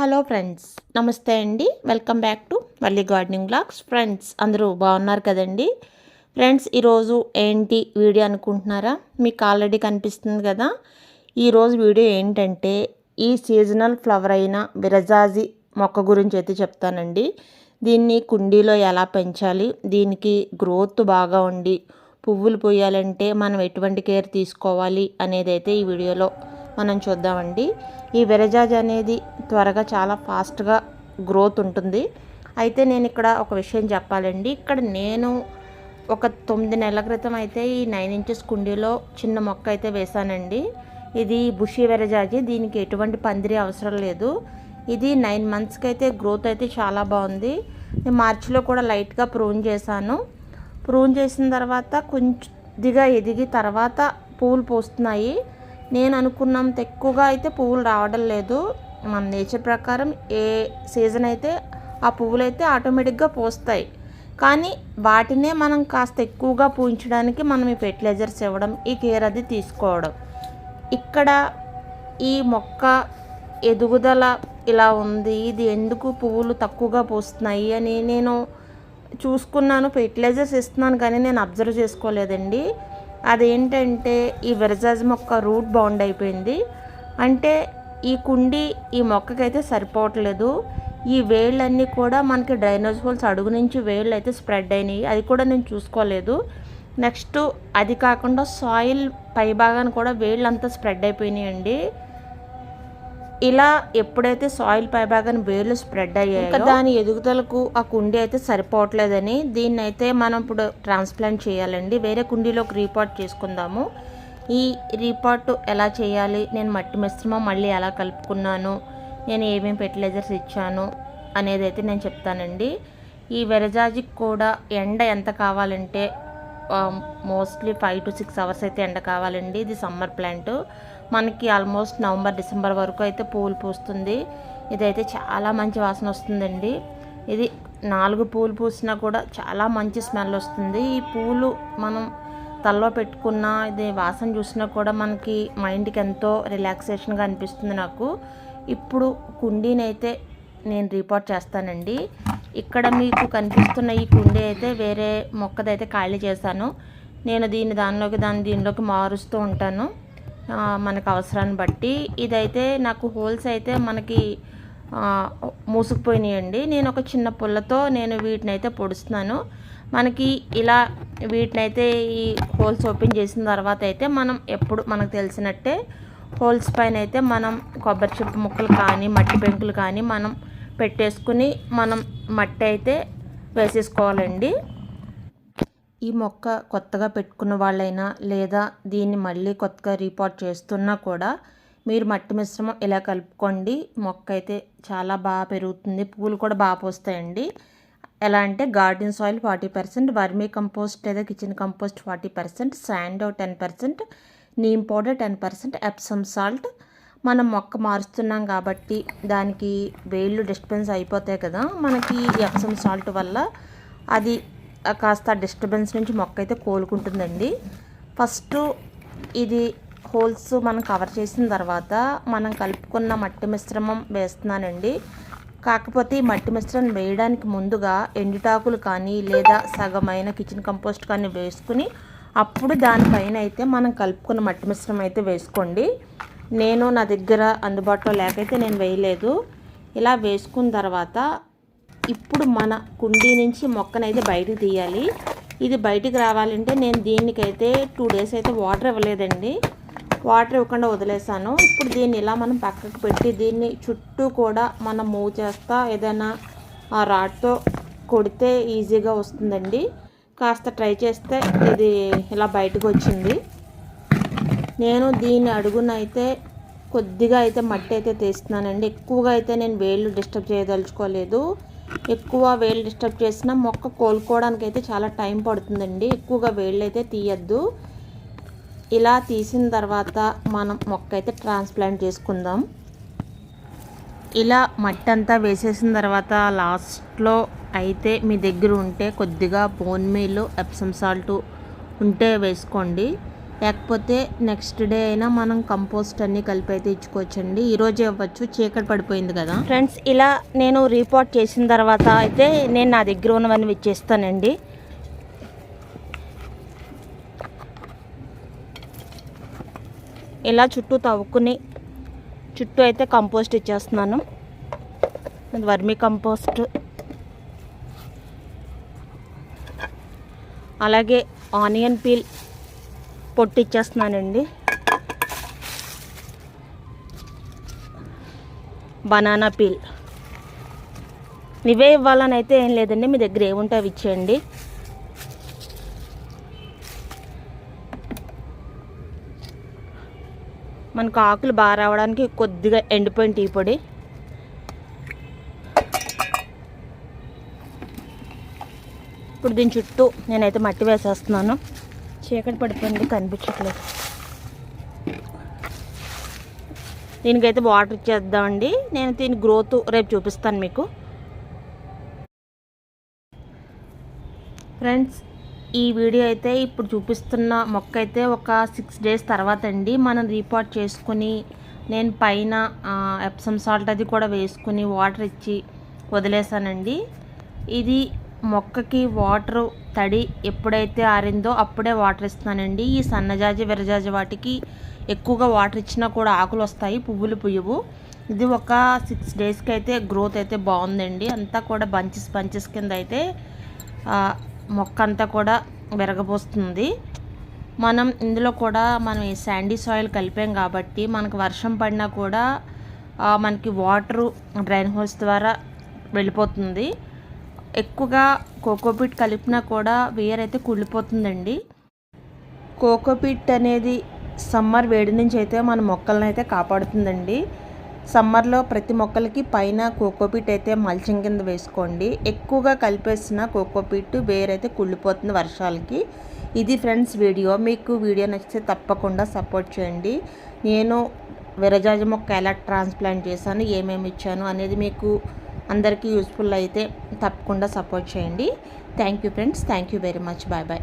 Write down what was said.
Hello friends నమస్తే అండి. Welcome back to మళ్ళీ గార్డెనింగ్ బ్లాగ్స్. ఫ్రెండ్స్ అందరూ బాగున్నారు కదండి? ఫ్రెండ్స్ ఈరోజు ఏంటి వీడియో అనుకుంటున్నారా? మీకు ఆల్రెడీ కనిపిస్తుంది కదా. ఈరోజు వీడియో ఏంటంటే ఈ సీజనల్ ఫ్లవర్ అయిన విరజాజి మొక్క గురించి అయితే చెప్తానండి. దీన్ని కుండీలో ఎలా పెంచాలి? దీనికి గ్రోత్ బాగా ఉండి పువ్వులు పోయాలంటే మనం ఎటువంటి కేర్ తీసుకోవాలి అనేది అయితే ఈ వీడియోలో మనం చూద్దామండి. ఈ విరజాజ్ అనేది త్వరగా చాలా ఫాస్ట్గా గ్రోత్ ఉంటుంది. అయితే నేను ఇక్కడ ఒక విషయం చెప్పాలండి. ఇక్కడ నేను ఒక తొమ్మిది నెలల క్రితం అయితే ఈ నైన్ ఇంచెస్ కుండీలో చిన్న మొక్క అయితే వేశానండి. ఇది బుషి వెరజాజి. దీనికి ఎటువంటి పందిరి అవసరం లేదు. ఇది నైన్ మంత్స్కి అయితే గ్రోత్ అయితే చాలా బాగుంది. నేను మార్చిలో కూడా లైట్గా ప్రూన్ చేశాను. ప్రూన్ చేసిన తర్వాత కొద్దిగా ఎదిగి తర్వాత పూలు పోస్తున్నాయి. నేను అనుకున్నంత ఎక్కువగా అయితే పువ్వులు రావడం లేదు. మన నేచర్ ప్రకారం ఏ సీజన్ అయితే ఆ పువ్వులు అయితే ఆటోమేటిక్గా పూస్తాయి. కానీ వాటినే మనం కాస్త ఎక్కువగా పూయించడానికి మనం ఈ ఫెర్టిలైజర్స్ ఇవ్వడం ఈ కేర్ అది తీసుకోవడం. ఇక్కడ ఈ మొక్క ఎదుగుదల ఇలా ఉంది. ఇది ఎందుకు పువ్వులు తక్కువగా పూస్తున్నాయి అని నేను చూసుకున్నాను. ఫెర్టిలైజర్స్ ఇస్తున్నాను కానీ నేను అబ్జర్వ్ చేసుకోలేదండి. అదేంటంటే ఈ విరజాజ్ మొక్క రూట్ బౌండ్ అయిపోయింది. అంటే ఈ కుండి ఈ మొక్కకైతే సరిపోవట్లేదు. ఈ వేళ్ళన్నీ కూడా మనకి డ్రైనేజ్ హోల్స్ అడుగు నుంచి వేళ్ళు అయితే స్ప్రెడ్ అయినాయి. అది కూడా నేను చూసుకోలేదు. నెక్స్ట్ అది కాకుండా సాయిల్ పై భాగాన్ని కూడా వేళ్ళు అంతా స్ప్రెడ్ అయిపోయినాయండి. ఇలా ఎప్పుడైతే సాయిల్ పై వేర్లు స్ప్రెడ్ అయ్యాయో దాని ఎదుగుదలకు ఆ కుండీ అయితే సరిపోవట్లేదని దీన్ని అయితే మనం ఇప్పుడు ట్రాన్స్ప్లాంట్ చేయాలండి. వేరే కుండీలోకి రీపాట్ చేసుకుందాము. ఈ రీపాట్ ఎలా చేయాలి? నేను మట్టి మిశ్రమం మళ్ళీ ఎలా కలుపుకున్నాను? నేను ఏమేమి ఫెర్టిలైజర్స్ ఇచ్చాను? అనేది అయితే నేను చెప్తానండి. ఈ వెరజాజికి కూడా ఎండ ఎంత కావాలంటే mostly five to six hours అయితే ఎండ కావాలండి. ఇది సమ్మర్ ప్లాంట్. మనకి ఆల్మోస్ట్ నవంబర్ డిసెంబర్ వరకు అయితే పూలు పూస్తుంది. ఇదైతే చాలా మంచి వాసన వస్తుందండి. ఇది నాలుగు పూలు పూసినా కూడా చాలా మంచి స్మెల్ వస్తుంది. ఈ పూలు మనం తల్లో పెట్టుకున్న ఇది వాసన చూసినా కూడా మనకి మైండ్కి ఎంతో రిలాక్సేషన్గా అనిపిస్తుంది నాకు. ఇప్పుడు కుండీని అయితే నేను రిపోర్ట్ చేస్తానండి. ఇక్కడ మీకు కనిపిస్తున్న ఈ కుండీ అయితే వేరే మొక్కదైతే ఖాళీ చేశాను. నేను దీన్ని దానిలోకి దాన్ని దీనిలోకి మారుస్తూ ఉంటాను. మనకు అవసరాన్ని బట్టి. ఇదైతే నాకు హోల్స్ అయితే మనకి మూసుకుపోయినాయండి. నేను ఒక చిన్న పుల్లతో నేను వీటిని అయితే పొడుస్తున్నాను. మనకి ఇలా వీటిని అయితే ఈ హోల్స్ ఓపెన్ చేసిన తర్వాత అయితే మనం ఎప్పుడు మనకు తెలిసినట్టే హోల్స్ పైన అయితే మనం కొబ్బరి చెప్పు ముక్కలు కానీ మట్టి పెంకులు కానీ మనం పెట్టేసుకుని మనం మట్టి అయితే వేసేసుకోవాలండి. ఈ మొక్క కొత్తగా పెట్టుకున్న వాళ్ళైనా లేదా దీన్ని మళ్ళీ కొత్తగా రీపాట్ చేస్తున్నా కూడా మీరు మట్టి మిశ్రమం ఇలా కలుపుకోండి. మొక్క అయితే చాలా బాగా పెరుగుతుంది. పూలు కూడా బాగా పోస్తాయండి. ఎలా అంటే garden soil forty percent vermicompost లేదా kitchen compost forty percent sand ten percent neem powder ten percent Epsom salt మనం మొక్క మారుస్తున్నాం కాబట్టి దానికి వేళ్ళు డిస్టర్బెన్స్ అయిపోతాయి కదా. మనకి ఎప్సమ్ సాల్ట్ వల్ల అది కాస్త డిస్టర్బెన్స్ నుంచి మొక్క అయితే కోలుకుంటుందండి. ఫస్ట్ ఇది హోల్స్ మనం కవర్ చేసిన తర్వాత మనం కలుపుకున్న మట్టి మిశ్రమం వేస్తున్నానండి. కాకపోతే ఈ మట్టి మిశ్రమం వేయడానికి ముందుగా ఎండుటాకులు కానీ లేదా సగమైన కిచెన్ కంపోస్ట్ కానీ వేసుకుని అప్పుడు దానిపైన అయితే మనం కలుపుకున్న మట్టి మిశ్రమం అయితే వేసుకోండి. నేను నా దగ్గర అందుబాటులో లేకైతే నేను వేయలేదు. ఇలా వేసుకున్న తర్వాత ఇప్పుడు మన కుండీ నుంచి మొక్కనైతే బయటకు తీయాలి. ఇది బయటికి రావాలంటే నేను దీనికైతే టూ డేస్ అయితే వాటర్ ఇవ్వలేదండి. వాటర్ ఇవ్వకుండా వదిలేసాను. ఇప్పుడు దీన్ని ఇలా మనం పక్కకు పెట్టి దీన్ని చుట్టూ కూడా మనం మూవ్ చేస్తా ఏదైనా ఆ రాడ్తో కొడితే ఈజీగా వస్తుందండి. కాస్త ట్రై చేస్తే ఇది ఇలా బయటకు వచ్చింది. నేను దీని అడుగునైతే కొద్దిగా అయితే మట్టి అయితే తీస్తున్నానండి. ఎక్కువగా అయితే నేను వేళ్ళు డిస్టర్బ్ చేయదలుచుకోలేదు. ఎక్కువ వేలు డిస్టర్బ్ చేసినా మొక్క కోలుకోవడానికి అయితే చాలా టైం పడుతుందండి. ఎక్కువగా వేళ్ళు అయితే తీయద్దు. ఇలా తీసిన తర్వాత మనం మొక్క అయితే ట్రాన్స్ప్లాంట్ చేసుకుందాం. ఇలా మట్టి అంతా వేసేసిన తర్వాత లాస్ట్లో అయితే మీ దగ్గర ఉంటే కొద్దిగా బోన్ మీల్ ఎప్సమ్ సాల్ట్ ఉంటే వేసుకోండి. లేకపోతే నెక్స్ట్ డే అయినా మనం కంపోస్ట్ అన్నీ కలిపి అయితే ఇచ్చుకోవచ్చండి. ఈరోజే ఇవ్వచ్చు చీకటి పడిపోయింది కదా. ఫ్రెండ్స్ ఇలా నేను రిపోర్ట్ చేసిన తర్వాత అయితే నేను నా దగ్గర ఉన్నవన్నీ ఇచ్చేస్తానండి ఇలా చుట్టూ తవ్వుకుని చుట్టూ అయితే కంపోస్ట్ ఇచ్చేస్తున్నాను. వర్మీ కంపోస్ట్ అలాగే ఆనియన్ పీల్ పొట్టిచ్చేస్తున్నానండి. Banana peel. ఇవే ఇవ్వాలని అయితే ఏం లేదండి మీ దగ్గర ఏముంటే అవి ఇచ్చేయండి. మనకు ఆకులు బాగా రావడానికి కొద్దిగా ఎండిపోయిన టీ పొడి. ఇప్పుడు దీని చుట్టూ నేనైతే మట్టి వేసేస్తున్నాను. చీకటి పడిపోయింది కనిపించట్లేదు. దీనికైతే వాటర్ ఇచ్చేద్దామండి. నేను దీని గ్రోత్ రేపు చూపిస్తాను మీకు. ఫ్రెండ్స్ ఈ వీడియో అయితే ఇప్పుడు చూపిస్తున్న మొక్క అయితే ఒక సిక్స్ డేస్ తర్వాత అండి. మనం రీపాట్ చేసుకుని నేను పైన ఎప్సమ్ సాల్ట్ అది కూడా వేసుకుని వాటర్ ఇచ్చి వదిలేసానండి. ఇది మొక్కకి వాటర్ తడి ఎప్పుడైతే ఆరిందో అప్పుడే వాటర్ ఇస్తున్నానండి. ఈ సన్నజాజి విరజాజి వాటికి ఎక్కువగా వాటర్ ఇచ్చినా కూడా ఆకులు వస్తాయి పువ్వులు పుయ్యవు. ఇది ఒక సిక్స్ డేస్కి అయితే గ్రోత్ అయితే బాగుందండి. అంతా కూడా బంచెస్ బంచెస్ కింద అయితే మొక్క అంతా కూడా విరగబోస్తుంది. మనం ఇందులో కూడా మనం ఈ శాండీ సాయిల్ కలిపాం కాబట్టి మనకు వర్షం పడినా కూడా మనకి వాటరు డ్రైన్ హోల్స్ ద్వారా వెళ్ళిపోతుంది. ఎక్కువగా కోకోపీట్ కలిపినా కూడా వేర్ అయితే కుళ్ళిపోతుందండి. కోకోపీట్ అనేది సమ్మర్ వేడి నుంచి అయితే మన మొక్కలను అయితే కాపాడుతుందండి. సమ్మర్లో ప్రతి మొక్కలకి పైన కోకోపీట్ అయితే మల్చింగ్ కింద వేసుకోండి. ఎక్కువగా కలిపేసిన కోకోపీట్ వేరైతే కుళ్ళిపోతుంది వర్షాలకి. ఇది ఫ్రెండ్స్ వీడియో. మీకు వీడియో నచ్చితే తప్పకుండా సపోర్ట్ చేయండి. నేను విరజాజ మొక్క ఎలా ట్రాన్స్ప్లాంట్ చేశాను ఏమేమి ఇచ్చాను అనేది మీకు అందరికీ యూస్ఫుల్ అయితే తప్పకుండా సపోర్ట్ చేయండి. Thank you friends thank you very much bye bye